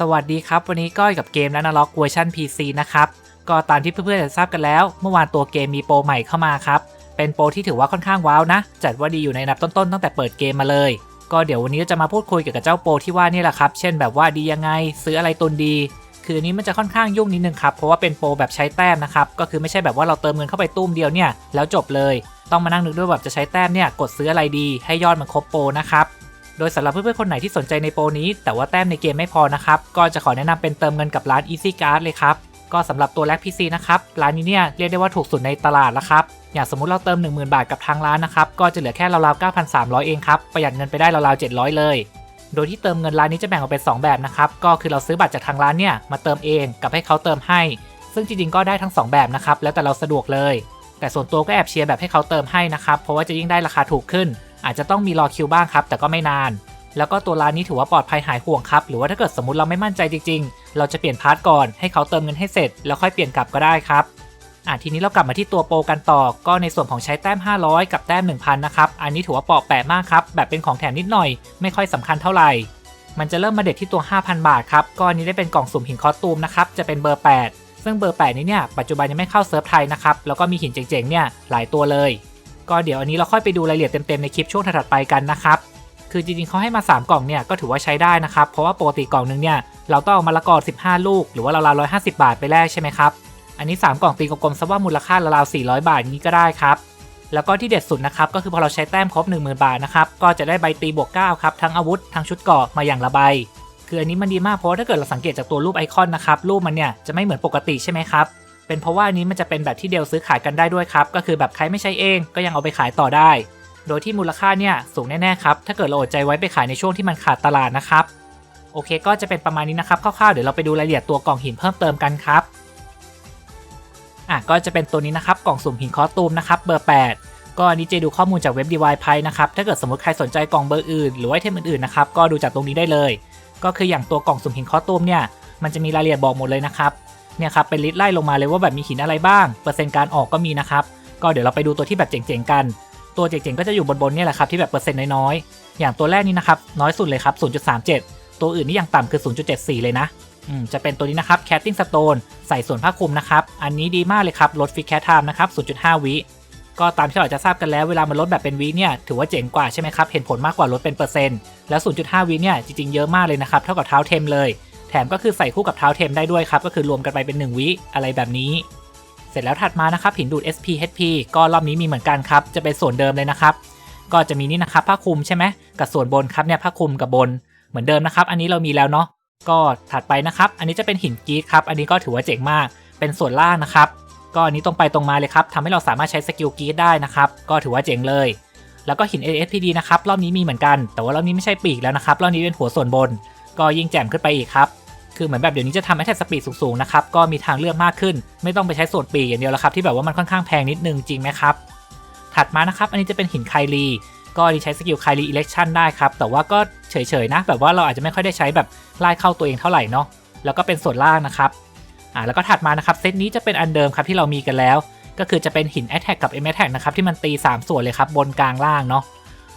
สวัสดีครับ วันนี้ก้อยกับเกมและนาล็อกเวอร์ชัน PC นะครับ ก็ตามที่เพื่อนๆจะทราบกันแล้ว เมื่อวานตัวเกมมีโปรใหม่เข้ามาครับ เป็นโปรที่ถือว่าค่อนข้างว้าวนะ จัดว่าดีอยู่ในอันดับต้นๆ ตั้งแต่เปิดเกมมาเลย ก็เดี๋ยววันนี้จะมาพูดคุยเกี่ยวกับเจ้าโปรที่ว่านี่แหละครับ เช่นแบบว่าดียังไง ซื้ออะไรตุนดี คืออันนี้มันจะค่อนข้างยุ่งนิดนึงครับ เพราะว่าเป็นโปรแบบใช้แต้มนะครับ ก็คือไม่ใช่แบบว่าเราเติมเงินเข้าไปตุ้มเดียวเนี่ยแล้วจบเลย ต้องมานั่งนึกด้วยแบบจะใช้แต้มเนี่ยกดซื้ออะไรดี ให้ยอดมันครบโปรนะครับ โดยสำหรับเพื่อนๆคนไหนที่สนใจในโปรนี้ แต่ว่าแต้มในเกมไม่พอนะครับ ก็จะขอแนะนำเป็นเติมเงินกับร้าน Easy Card เลยครับ ก็สำหรับตัวแลก PC นะครับ ร้านนี้เนี่ยเรียกได้ว่าถูกสุดในตลาดแล้วครับ อย่างสมมุติเราเติม 10,000 บาทกับทางร้านนะครับ ก็จะเหลือแค่ราวๆ 9,300 เองครับ ประหยัดเงินไปได้ราวๆ 700 เลย โดยที่เติมเงินร้านนี้จะแบ่งออกเป็น 2 แบบนะครับ ก็คือเราซื้อบัตรจากทางร้านเนี่ยมาเติมเองกับให้เขาเติมให้ ซึ่งจริงๆก็ได้ทั้ง 2 แบบนะครับ แล้วแต่เราสะดวกเลย แต่ส่วนตัวก็แอบเชียร์แบบให้เขาเติมให้นะครับ เพราะว่าจะยิ่งได้ราคาถูกขึ้น อาจจะต้องมีรอคิวบ้างครับ แต่ก็ไม่นาน แล้วก็ตัวร้านนี้ถือว่าปลอดภัยหายห่วงครับ หรือว่าถ้าเกิดสมมติเราไม่มั่นใจจริงๆ เราจะเปลี่ยนพาร์ทก่อนให้เขาเติมเงินให้เสร็จ แล้วค่อยเปลี่ยนกลับก็ได้ครับอะทีนี้เรากลับมาที่ตัวโปรกันต่อ ก็ในส่วนของใช้แต้ม 500 กับแต้ม 1000 นะครับ อันนี้ถือว่าเปราะแปะมากครับ แบบเป็นของแถมนิดหน่อย ไม่ค่อยสำคัญเท่าไหร่ มันจะเริ่มมาเด็ดที่ตัว 5,000 บาทครับ ก็อันนี้ได้เป็นกล่องสุ่มหินคอสตูมนะครับ จะเป็นเบอร์ 8 ซึ่งเบอร์ 8 นี้เนี่ย ปัจจุบันยังไม่เข้าเซิร์ฟไทยนะครับ แล้วก็มีหินเจ๋งๆ เนี่ย หลายตัวเลย ก็เดี๋ยวอันนี้เราค่อยไปดูรายละเอียดเต็มๆในคลิปช่วงถัดไปกันนะครับคือจริงๆเขาให้มา 3 กล่องเนี่ยก็ถือว่าใช้ได้นะครับ เพราะว่าปกติกล่องนึงเนี่ยเราต้องเอามะละกอ 15 ลูก หรือว่าราวๆ150บาทไปแลกใช่ไหมครับ อันนี้ 3 กล่องตีกลมๆซะว่ามูลค่าราวๆ400บาทนี้ก็ได้ครับ แล้วก็ที่เด็ดสุดนะครับก็คือพอเราใช้แต้มครบ 10,000 บาทนะครับก็จะได้ใบตีบวก9ครับทั้งอาวุธทั้งชุดเกราะมาอย่างละใบ คืออันนี้มันดีมากเพราะถ้าเกิดเราสังเกตจากตัวรูปไอคอนนะครับรูปมันเนี่ยจะไม่เหมือนปกติใช่ไหมครับ เป็นเพราะว่านี้มันจะเป็นแบบที่เดลซื้อขายกันได้ด้วยครับ ก็คือแบบใครไม่ใช้เองก็ยังเอาไปขายต่อได้ โดยที่มูลค่าเนี่ยสูงแน่ๆครับ ถ้าเกิดเราอดใจไว้ไปขายในช่วงที่มันขาดตลาดนะครับ โอเคก็จะเป็นประมาณนี้นะครับคร่าวๆเดี๋ยวเราไปดูรายละเอียดตัวกล่องหินเพิ่มเติมกันครับ อะก็จะเป็นตัวนี้นะครับกล่องสุ่มหินคอสตูมนะครับเบอร์ 8 ก็อันนี้เจดูข้อมูลจากเว็บ d y p i นะครับ ถ้าเกิดสมมติใครสนใจกล่องเบอร์อื่นหรือว่าไอเทมอื่นๆนะครับก็ดูจากตรงนี้ได้เลย ก็คืออย่างตัวกล่องสุ่มหินคอสตูมเนี่ยมันจะมีรายละเอียดบอกหมดเลยนะครับ เนี่ยครับเป็นลิสต์ไล่ลงมาเลยว่าแบบมีหินอะไรบ้าง เปอร์เซ็นต์การออกก็มีนะครับก็เดี๋ยวเราไปดูตัวที่แบบเจ๋งๆกัน ตัวเจ๋งๆก็จะอยู่บนๆเนี่ยแหละครับที่แบบเปอร์เซ็นต์น้อยๆอย่างตัวแรกนี้นะครับน้อยสุดเลยครับ0.37 ตัวอื่นนี่อย่างต่ำคือ 0.74 เลยนะอืมจะเป็นตัวนี้นะครับ Catting Stone ใส่ส่วนผ้าคลุมนะครับ อันนี้ดีมากเลยครับลดฟิกแคทไทม์นะครับ 0.5 วิก็ตามที่เราจะทราบกันแล้วเวลามันลดแบบเป็นวิเนี่ยถือว่าเจ๋งกว่าใช่ไหมครับ เห็นผลมากกว่าลดเป็นเปอร์เซ็นต์แล้ว 0.5 วิเนี่ยจริงๆเยอะมากเลยนะครับ เท่ากับเท้าเทมเลย แถมก็คือใส่คู่กับเท้าเทมได้ด้วยครับ ก็คือรวมกันไปเป็น 1 วิอะไรแบบนี้ เสร็จแล้วถัดมานะครับหินดูด SP HP ก็รอบนี้มีเหมือนกันครับ จะเป็นส่วนเดิมเลยนะครับ ก็จะมีนี่นะครับผ้าคลุมใช่ไหมกับส่วนบนครับเนี่ยผ้าคลุมกับบน เหมือนเดิมนะครับ อันนี้เรามีแล้วเนาะก็ถัดไปนะครับ อันนี้จะเป็นหินกรีดครับ อันนี้ก็ถือว่าเจ๋งมาก เป็นส่วนล่างนะครับ ก็อันนี้ตรงไปตรงมาเลยครับทำให้เราสามารถใช้สกิลกรีดได้นะครับ ก็ถือว่าเจ๋งเลย แล้วก็หิน ASPD นะครับ รอบนี้มีเหมือนกัน แต่ว่ารอบนี้ไม่ใช่ปีกแล้วนะครับ รอบนี้เป็นหัวส่วนบน ก็ยิ่งแจ่มขึ้นไปอีกครับ คือเหมือนแบบเดี๋ยวนี้จะทำให้แท็กสปีดสูงๆนะครับ ก็มีทางเลือกมากขึ้น ไม่ต้องไปใช้ส่วนปีกอย่างเดียวแล้วครับ ที่แบบว่ามันค่อนข้างแพงนิดนึงจริงไหมครับ ถัดมานะครับ อันนี้จะเป็นหินไคลี ก็ดีใช้สกิลไคลีอิเล็กชันได้ครับ แต่ว่าก็เฉยๆนะ แบบว่าเราอาจจะไม่ค่อยได้ใช้แบบไล่เข้าตัวเองเท่าไหร่เนาะ แล้วก็เป็นส่วนล่างนะครับ อ่า แล้วก็ถัดมานะครับ เซตนี้จะเป็นอันเดิมครับที่เรามีกันแล้ว ก็คือจะเป็นหิน a t t a c k กับ M Attack นะครับที่มันตี 3 ส่วนเลยครับบนกลางล่างเนาะ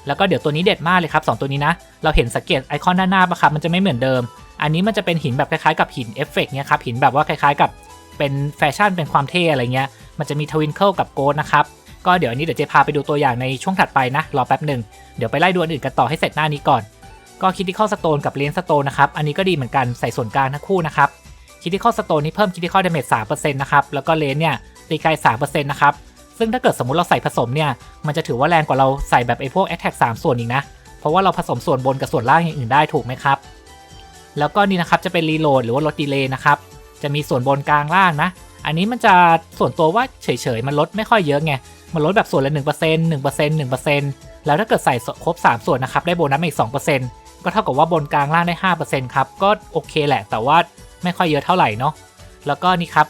แล้วก็เดี๋ยวตัวนี้เด็ดมากเลยครับสองตัวนี้นะ เราเห็นสังเกตไอคอนด้านหน้าปะครับมันจะไม่เหมือนเดิม อันนี้มันจะเป็นหินแบบคล้ายๆกับหินเอฟเฟกเนี่ยครับหินแบบว่าคล้ายๆกับเป็นแฟชั่นเป็นความเท่อะไรเงี้ย มันจะมีทวินเคิลกับโกดนะครับ ก็เดี๋ยวอันนี้เดี๋ยวเจพาไปดูตัวอย่างในช่วงถัดไปนะ รอแป๊บหนึ่ง เดี๋ยวไปไล่ดูอันอื่นกันต่อให้เสร็จหน้านี้ก่อน ก็คิดที่ข้อสโตนกับเลนสโตนนะครับ อันนี้ก็ดีเหมือนกันใส่ส่วนกลางทั้งคู่นะครับคิดที่ข้อสโตนนี่เพิ่มคิดที่ข้อดาเมจ3%นะครับ แล้วก็เลนเนี่ยตีไกล3%นะครับ ซึ่งถ้าเกิดสมมติเราใส่ผสมเนี่ย มันจะถือว่าแรงกว่าเราใส่แบบไอ้พวก Attack 3 ส่วนอีกนะ เพราะว่าเราผสมส่วนบนกับส่วนล่างอย่างอื่นได้ถูกไหมครับ แล้วก็นี่นะครับจะเป็นรีโหลดหรือว่าลดดีเลย์นะครับ จะมีส่วนบนกลางล่างนะ อันนี้มันจะส่วนตัวว่าเฉยๆ มันลดไม่ค่อยเยอะไง มันลดแบบส่วนละ 1% 1% 1%แล้วถ้าเกิดใส่ครบ 3 ส่วนนะครับได้โบนัสอีก 2%ก็เท่ากับว่าบนกลางล่างได้ 5%ครับ ก็โอเคแหละ แต่ว่าไม่ค่อยเยอะเท่าไหร่เนาะ แล้วก็นี่ครับ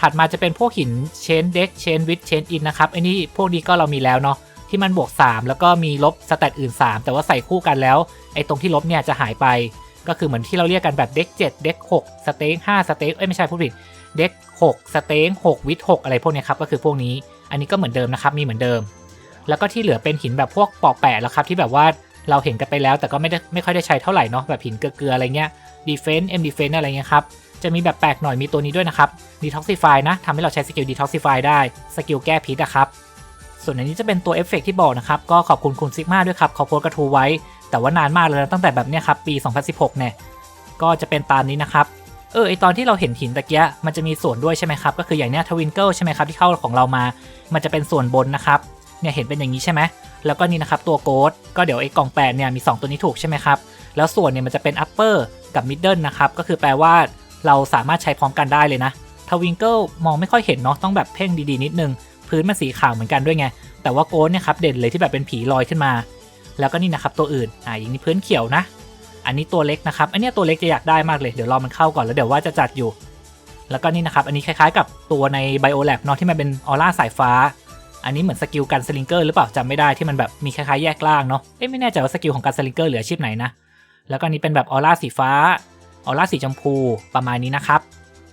ถัดมาจะเป็นพวกหินเชนเด็กเชนวิดเชนอินนะครับไอ้นี่พวกนี้ก็เรามีแล้วเนาะที่มันบวก 3 แล้วก็มีลบสแตทอื่น 3 แต่ว่าใส่คู่กันแล้ว ไอ้ตรงที่ลบเนี่ยจะหายไป ก็คือเหมือนที่เราเรียกกันแบบเด็ก7เด็ก6สเต็ก5สเต็กเอ้ยไม่ใช่ผู้ผิดเด็ก6สเต็ก6วิด6อะไรพวกนี้ครับก็คือพวกนี้ อันนี้ก็เหมือนเดิมนะครับมีเหมือนเดิม แล้วก็ที่เหลือเป็นหินแบบพวกปอกแปะแล้วครับที่แบบว่าเราเห็นกันไปแล้วแต่ก็ไม่ได้ไม่ค่อยได้ใช้เท่าไหร่เนาะแบบหินเกลืออะไรเงี้ย defense m defense อะไรเงี้ยครับ จะมีแบบแปลกหน่อยมีตัวนี้ด้วยนะครับ detoxify นะทำให้เราใช้สกิล detoxify ได้สกิลแก้พิษอะครับ ส่วนอันนี้จะเป็นตัวเอฟเฟกต์ที่บอกนะครับ ก็ขอบคุณคุณซิกมาด้วยครับเขาโพสต์กระทู้ไว้ แต่ว่านานมากเลยนะตั้งแต่แบบเนี้ยครับปี 2016 เนี่ย ก็จะเป็นตามนี้นะครับ เออไอตอนที่เราเห็นหินตะเกียมันจะมีส่วนด้วยใช่ไหมครับ ก็คืออย่างเนี้ยทวินเกิลใช่ไหมครับที่เข้าของเรามา มันจะเป็นส่วนบนนะครับ เนี่ยเห็นเป็นอย่างนี้ใช่ไหมแล้วก็นี่นะครับตัวโกดก็เดี๋ยวไอ้กล่องแปดเนี่ยมี 2 ตัวนี้ถูกใช่ไหมครับแล้วส่วนเนี่ยมันจะเป็น upper กับ middle นะครับก็คือแปลว่า เราสามารถใช้พร้อมกันได้เลยนะทวิงเกิลมองไม่ค่อยเห็นเนาะต้องแบบเพ่งดีๆนิดนึง พื้นมันสีขาวเหมือนกันด้วยไง แต่ว่าโกดเนี่ยครับเด่นเลยที่แบบเป็นผีลอยขึ้นมา แล้วก็นี่นะครับตัวอื่นอ่าอย่างนี้พื้นเขียวนะ อันนี้ตัวเล็กนะครับ อันเนี้ยตัวเล็กจะอยากได้มากเลยเดี๋ยวรอมันเข้าก่อนแล้วเดี๋ยวว่าจะจัดอยู่ แล้วก็นี่นะครับอันนี้คล้ายๆ กับตัวใน Biolab เนาะที่มันเป็นออร่าสายฟ้า อันนี้เหมือนสกิลกันสลิงเกอร์หรือเปล่าจำไม่ได้ที่มันแบบมีคล้ายๆแยกล่างเนาะเอ้ยไม่แน่ใจว่าสกิลของกันสลิงเกอร์เหลืออาชีพไหนนะแล้วก็นี้เป็นแบบออร่าสีฟ้า ออร่าสีชมพูประมาณนี้นะครับ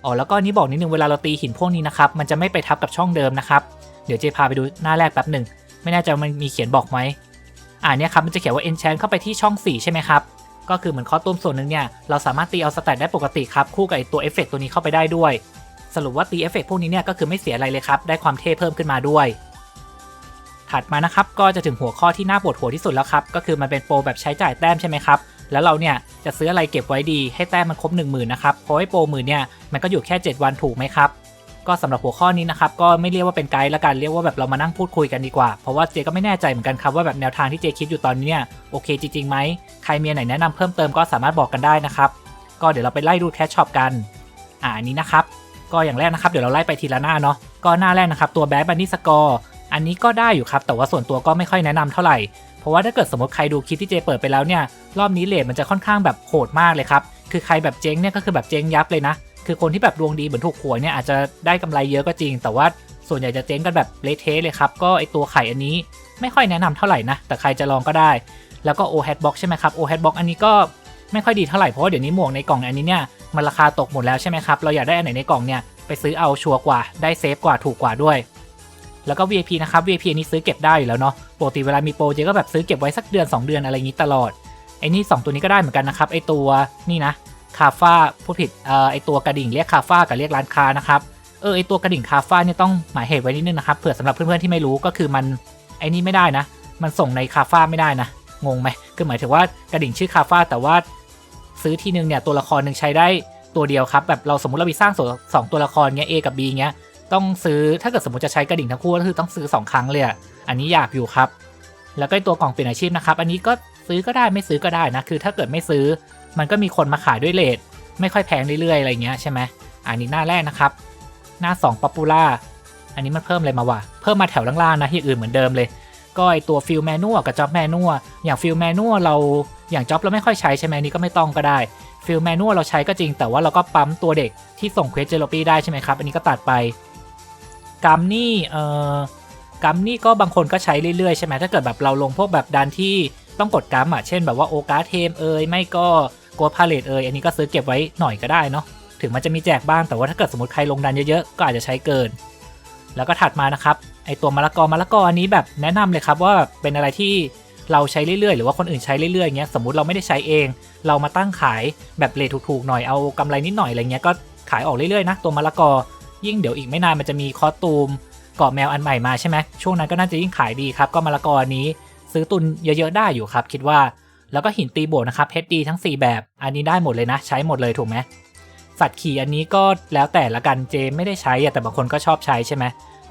อ๋อแล้วก็นี้บอกนิดนึงเวลาเราตีหินพวกนี้นะครับมันจะไม่ไปทับกับช่องเดิมนะครับเดี๋ยวเจพาไปดูหน้าแรกแป๊บหนึ่งไม่แน่ใจว่ามันมีเขียนบอกไหมอ่าเนี่ยครับมันจะเขียนว่า enchant เข้าไปที่ช่อง 4 ใช่ไหมครับก็คือเหมือนคอตุ้มส่วนหนึ่งเนี่ยเราสามารถตีเอาสแตทได้ปกติครับคู่กับไอตัวเอฟเฟกตัวนี้เข้าไปได้ด้วย สรุปว่าตีเอฟเฟกพวกนี้เนี่ยก็คือไม่เสียอะไรเลยครับได้ความเท่เพิ่มขึ้นมาด้วย ถัดมานะครับก็จะถึงหัวข้อที่น่าปวดหัวที่สุดแล้วครับก็คือมันเป็นโปรแบบใช้จ่ายแต้มใช่ไหมครับ แล้วเราเนี่ยจะซื้ออะไรเก็บไว้ดีให้แต้มมันครบ 1 0,000นะครับเพราะไอ้โปรหมื่นเนี่ยมันก็อยู่แค่ 7 วันถูกไหมครับก็สำหรับหัวข้อนี้นะครับก็ไม่เรียกว่าเป็นไกด์ละกันเรียกว่าแบบเรามานั่งพูดคุยกันดีกว่า เพราะว่าเจก็ไม่แน่ใจเหมือนกันครับว่าแบบแนวทางที่เจคิดอยู่ตอนนี้เนี่ยโอเคจริงๆไหมใครมีอันไหนแนะนำเพิ่มเติมก็สามารถบอกกันได้นะครับก็เดี๋ยวเราไปไล่ดูแคชช็อปกันอ่าอันนี้นะครับก็อย่างแรกนะครับเดี๋ยวเราไล่ไปทีละหน้าเนาะก็หน้าแรกนะครับตัวแบดบันนี่สกอร์อันนี้ก็ได้อยู่ครับแต่ว่าส่วนตัวก็ไม่ค่อยแนะนำเท่าไหร่ เพราะว่าถ้าเกิดสมมติใครดูคลิปที่เจเปิดไปแล้วเนี่ยรอบนี้เลทมันจะค่อนข้างแบบโหดมากเลยครับคือใครแบบเจ๊งเนี่ยก็คือแบบเจ๊งยับเลยนะ คือคนที่แบบดวงดีเหมือนถูกหวยเนี่ยอาจจะได้กำไรเยอะก็จริง แต่ว่าส่วนใหญ่จะเจ๊งกันแบบเละเทะเลยครับก็ไอตัวไข่อันนี้ไม่ค่อยแนะนำเท่าไหร่นะแต่ใครจะลองก็ได้ แล้วก็ o h a d box ใช่ไหมครับ o h a d box อันนี้ก็ไม่ค่อยดีเท่าไหร่เพราะว่าเดี๋ยวนี้หมวกในกล่องอันนี้เนี่ยมันราคาตกหมดแล้วใช่ไหมครับเราอยากได้อันไหนในกล่องเนี่ยไปซื้อเอาชัวร์กว่าได้เซฟกว่าถูกกว่าด้วย แล้วก็ VIP นะครับ VIP นี้ซื้อเก็บได้อยู่แล้วเนาะปกติเวลามีโปรเจก็แบบซื้อเก็บไว้สักเดือน 2 เดือนอะไรอย่างนี้ตลอดไอ้นี่สองตัวนี้ก็ได้เหมือนกันนะครับไอตัวนี่นะคาฟ้าผู้ผิดเอ่อไอตัวกระดิ่งเรียกคาฟ้ากับเรียกร้านค้านะครับเออไอตัวกระดิ่งคาฟ้าเนี่ยต้องหมายเหตุไว้นิดนึงนะครับเผื่อสำหรับเพื่อนๆที่ไม่รู้ก็คือมันไอนี่ไม่ได้นะ มันส่งในคาฟ้าไม่ได้นะงงไหมคือหมายถึงว่ากระดิ่งชื่อคาฟ้าแต่ว่าซื้อทีนึงเนี่ยตัวละครหนึ่งใช้ได้ตัวเดียวครับแบบเราสมมติเรามีสร้างสองตัวละครเงี้ย A กับ B เงี้ย ต้องซื้อถ้าเกิดสมมติจะใช้กระดิ่งทั้งคู่ก็คือต้องซื้อสองครั้งเลยอะอันนี้อยากอยู่ครับ แล้วก็ไอตัวกล่องเปลี่ยนอาชีพนะครับ อันนี้ก็ซื้อก็ได้ไม่ซื้อก็ได้นะ คือถ้าเกิดไม่ซื้อ มันก็มีคนมาขายด้วยเลทไม่ค่อยแพงเรื่อยๆอะไรเงี้ยใช่ไหมอันนี้หน้าแรกนะครับ หน้า2 Popular อันนี้มันเพิ่มอะไรมาวะเพิ่มมาแถวล่างๆนะที่อื่นเหมือนเดิมเลย ก็ไอตัวฟิลแมนนวกับจ็อบแมนนวอย่างฟิลแมนนวเราอย่างจ็อบเราไม่ค่อยใช้ใช่ไหมนี่ก็ไม่ต้องก็ได้ฟิลแมนนวเราใช้ก็จริง แต่ว่าเราก็ปั๊มตัวเด็กที่ส่งเควสเจโลปี้ได้ใช่ไหมครับอันนี้ก็ตัดไป กัมนี่เอ่อกัมนี่ก็บางคนก็ใช้เรื่อยๆใช่ไหมถ้าเกิดแบบเราลงพวกแบบดันที่ต้องกดกัมอะเช่นแบบว่าโอกาเทมเอยไม่ก็โกดพาเลตเอยอันนี้ก็ซื้อเก็บไว้หน่อยก็ได้เนาะถึงมันจะมีแจกบ้างแต่ว่าถ้าเกิดสมมติใครลงดันเยอะๆก็อาจจะใช้เกิน แล้วก็ถัดมานะครับไอตัวมะละกอมะละกออันนี้แบบแนะนำเลยครับว่าเป็นอะไรที่เราใช้เรื่อยๆ หรือว่าคนอื่นใช้เรื่อยๆเงี้ยสมมติเราไม่ได้ใช้เอง เรามาตั้งขายแบบเลทถูกๆหน่อยเอากำไรนิดหน่อยอะไรเงี้ยก็ขายออกเรื่อยๆนะตัวมะละกอ ยิ่งเดี๋ยวอีกไม่นานมันจะมีคอสตูมเกาะแมวอันใหม่มาใช่ไหมช่วงนั้นก็น่าจะยิ่งขายดีครับ ก็มะละกอนี้ซื้อตุนเยอะๆได้อยู่ครับ คิดว่า แล้วก็หินตีโบนะครับ HD ทั้ง 4 แบบ อันนี้ได้หมดเลยนะ ใช้หมดเลยถูกไหมสัตว์ขี่อันนี้ก็แล้วแต่ละกันเจไม่ได้ใช้แต่บางคนก็ชอบใช้ใช่ไหม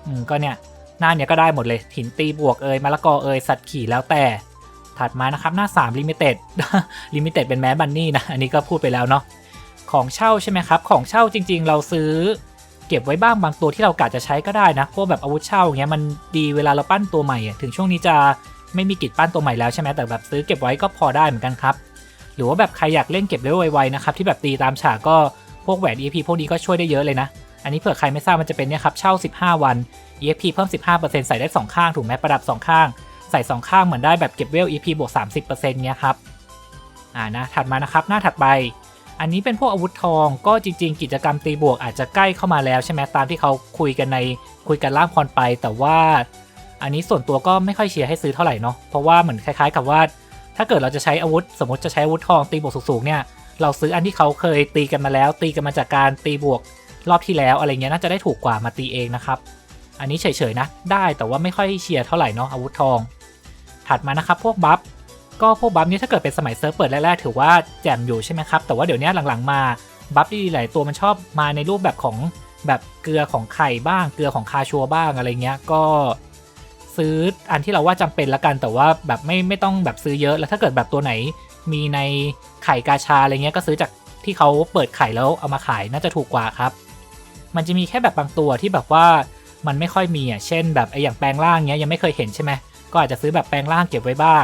อืมก็เนี่ยหน้าเนี้ยก็ได้หมดเลย หินตีบวกเอ่ยมะละกอเอ่ยสัตว์ขี่แล้วแต่ ถัดมานะครับหน้า3 Limited Limited เป็นแม้บันนี่นะ อันนี้ก็พูดไปแล้วเนาะของเช่าใช่ไหมครับ ของเช่าจริงๆ เราซื้อ ก็บไว้บ้างบางตัวที่เรากะจะใช้ก็ได้นะพวกแบบอาวุธเช่าอย่างเงี้ยมันดีเวลาเราปั้นตัวใหม่อะถึงช่วงนี้จะไม่มีกิจปั้นตัวใหม่แล้วใช่ไหมแต่แบบซื้อเก็บไว้ก็พอได้เหมือนกันครับหรือว่าแบบใครอยากเล่นเก็บเร็วไวๆนะครับที่แบบตีตามฉากก็พวกแหวน EP พวกนี้ก็ช่วยได้เยอะเลยนะ อันนี้เผื่อใครไม่ทราบมันจะเป็นเนี่ยครับเช่า 15 วัน EP เพิ่ม 15%ใส่ได้ 2 ข้างถูกไหมประดับ 2 ข้าง ใส่ 2 ข้างเหมือนได้แบบเก็บเวล EP บวก 30%เนี้ยครับอ่านะถัดมานะครับหน้าถัดไป อันนี้เป็นพวกอาวุธทองก็จริง ๆ กิจกรรมตีบวกอาจจะใกล้เข้ามาแล้วใช่ไหมตามที่เขาคุยกันในคุยกันล่ามพรไป แต่ว่า อันนี้ส่วนตัวก็ไม่ค่อยเชียร์ให้ซื้อเท่าไหร่เนาะเพราะว่าเหมือนคล้ายๆกับว่า ถ้าเกิดเราจะใช้อาวุธ สมมติจะใช้อาวุธทองตีบวกสูงๆเนี่ยเราซื้ออันที่เขาเคยตีกันมาแล้ว ตีกันมาจากการตีบวกรอบที่แล้วอะไรเงี้ยน่าจะได้ถูกกว่ามาตีเองนะครับ อันนี้เฉยๆนะ ได้แต่ว่าไม่ค่อยเชียร์เท่าไหร่เนาะอาวุธทอง ถัดมานะครับพวกบัฟ ก็พวกบัฟนี้ถ้าเกิดเป็นสมัยเซิร์ฟเปิดแรกๆถือว่าแจ่มอยู่ใช่ไหมครับ แต่ว่าเดี๋ยวนี้หลังๆมาบัฟดีๆหลายตัวมันชอบมาในรูปแบบของแบบเกลือของไข่บ้าง เกลือของคาชัวบ้างอะไรเงี้ยก็ซื้ออันที่เราว่าจำเป็นละกันแต่ว่าแบบไม่ไม่ต้องแบบซื้อเยอะแล้วถ้าเกิดแบบตัวไหนมีในไข่กาชาอะไรเงี้ยก็ซื้อจากที่เขาเปิดไข่แล้วเอามาขายน่าจะถูกกว่าครับ มันจะมีแค่แบบบางตัวที่แบบว่ามันไม่ค่อยมีอะเช่น แบบไออย่างแปลงร่างเงี้ยยังไม่เคยเห็นใช่ไหมก็อาจจะซื้อแบบแปลงร่างเก็บไว้บ้าง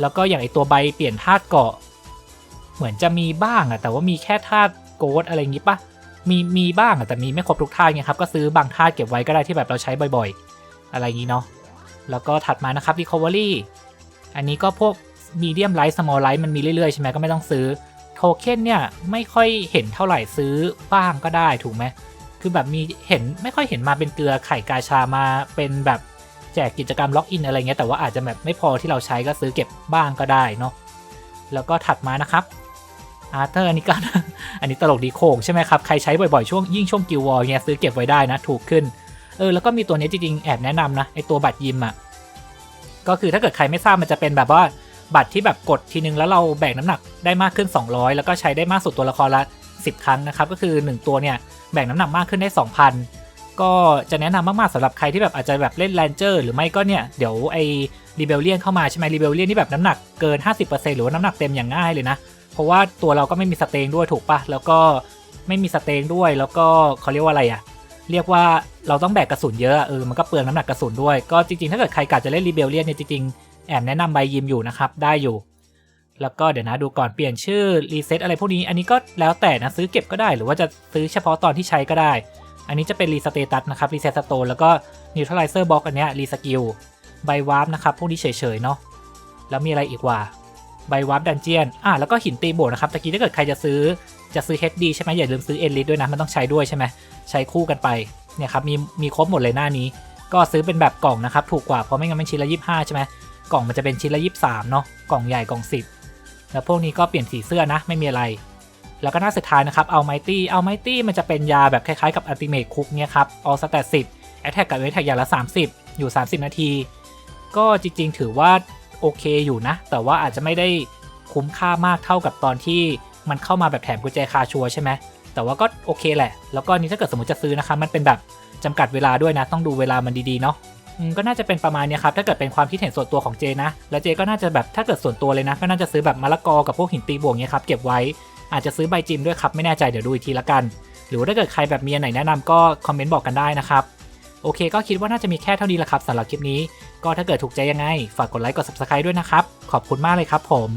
แล้วก็อย่างไอตัวใบเปลี่ยนธาตุเกาะ เหมือนจะมีบ้างอะแต่ว่ามีแค่ธาตุโกดอะไรอย่างงี้ปะมีมีบ้างอะแต่มีไม่ครบทุกธาตุไงครับก็ซื้อบางธาตุเก็บไว้ก็ได้ที่แบบเราใช้บ่อยๆ อะไรอย่างงี้เนาะแล้วก็ถัดมานะครับ recovery อันนี้ก็พวก medium light small light มันมีเรื่อยๆ ใช่ไหมก็ไม่ต้องซื้อโทเค็นเนี่ยไม่ค่อยเห็นเท่าไหร่ซื้อบ้างก็ได้ถูกไหมคือแบบมีเห็นไม่ค่อยเห็นมาเป็นเกลือไข่กาชามาเป็นแบบ จกกิจกรรมล็อกอินอะไรเงี้ยแต่ว่าอาจจะแบบไม่พอที่เราใช้ก็ซื้อเก็บบ้างก็ได้เนาะแล้วก็ถัดมานะครับอาร์เธอร์อันนี้ก็ อันนี้ตลกดีโค้งใช่ไหมครับ ใครใช้บ่อยๆ ช่วงยิ่งช่วงกิววอลเงี้ยซื้อเก็บไว้ได้นะ ถูกขึ้น เออ แล้วก็มีตัวนี้จริงๆ แอบแนะนำนะ ไอตัวบัตรยิมอะ ก็คือถ้าเกิดใครไม่ทราบมันจะเป็นแบบว่าบัตรที่แบบกดทีนึงแล้วเราแบกน้ำหนักได้มากขึ้น 200 แล้วก็ใช้ได้มากสุดตัวละครละ 10 ครั้งนะครับ ก็คือ 1 ตัวเนี่ยแบกน้ำหนักมากขึ้นได้ 2,000 ก็จะแนะนำมากๆสำหรับใครที่แบบอาจจะแบบเล่นแรนเจอร์หรือไม่ก็เนี่ย เดี๋ยวไอ้รีเบลเลียนเข้ามาใช่ไหมรีเบลเลียนที่แบบน้ำหนักเกิน 50%หรือว่าน้ำหนักเต็มอย่างง่ายเลยนะ เพราะว่าตัวเราก็ไม่มีสเตงด้วยถูกปะแล้วก็ไม่มีสเตงด้วยแล้วก็เขาเรียกว่าอะไรอะเรียกว่าเราต้องแบกกระสุนเยอะเออมันก็เปลืองน้ำหนักกระสุนด้วยก็จริงๆ ถ้าเกิดใครกะจะเล่นรีเบลเลียนเนี่ยจริงๆแอบแนะนำใบยิมอยู่นะครับได้อยู่ แล้วก็เดี๋ยวนะดูก่อนเปลี่ยนชื่อรีเซ็ตอะไรพวกนี้อันนี้ก็แล้วแต่นะซื้อเก็บก็ได้ หรือว่าจะซื้อเฉพาะตอนที่ใช้ก็ได้ อันนี้จะเป็นรีสเตตัสนะครับรีเซ็ตสโตนแล้วก็นิวทรไลเซอร์บล็อกอันเนี้ยรีสกิลใบวาร์ปนะครับพวกนี้เฉยๆเนาะแล้วมีอะไรอีกว่าใบวับดันเจียนอะแล้วก็หินตีโบนะครับตะกี้ถ้าเกิดใครจะซื้อจะซื้อ HD ใช่ไหมอย่าลืมซื้อเอลิทด้วยนะมันต้องใช้ด้วยใช่ไหมใช้คู่กันไปเนี่ยครับมีมีครบหมดเลยหน้านี้ ก็ซื้อเป็นแบบกล่องนะครับถูกกว่าเพราะไม่งั้นมันชิ้นละ25ใช่ไหมกล่องมันจะเป็นชิ้นละ23เนาะกล่องใหญ่กล่อง 10 แล้วพวกนี้ก็เปลี่ยนสีเสื้อนะไม่มีอะไร แล้วก็หน้าสุดท้ายนะครับเอาไมตี้เอาไมตี้มันจะเป็นยาแบบคล้ายๆกับอัลติเมทคุกเนี่ยครับออสแตท10แอตแทกกับเวทแทกอย่างละ 30 อยู่ 30 นาที ก็จริงๆ ถือว่าโอเคอยู่นะ แต่ว่าอาจจะไม่ได้คุ้มค่ามากเท่ากับตอนที่มันเข้ามาแบบแถมกุญแจคาชัวใช่ไหมแต่ว่าก็โอเคแหละ แล้วก็นี้ถ้าเกิดสมมติจะซื้อนะคะ มันเป็นแบบจำกัดเวลาด้วยนะ ต้องดูเวลามันดีๆเนาะก็น่าจะเป็นประมาณนี้ครับ ถ้าเกิดเป็นความคิดเห็นส่วนตัวของเจนะ แล้วเจก็น่าจะแบบถ้าเกิดส่วนตัวเลยนะ ก็น่าจะซื้อแบบมะละกอกับพวกหินตีบวกเนี้ยครับเก็บไว้ อาจจะซื้อใบจิมด้วยครับไม่แน่ใจเดี๋ยวดูอีกทีละกัน หรือถ้าเกิดใครแบบมีอันไหนแนะนำก็คอมเมนต์บอกกันได้นะครับโอเคก็คิดว่าน่าจะมีแค่เท่านี้แหละครับสำหรับคลิปนี้ ก็ถ้าเกิดถูกใจยังไง ฝากกดไลค์กด subscribe ด้วยนะครับ ขอบคุณมากเลยครับผม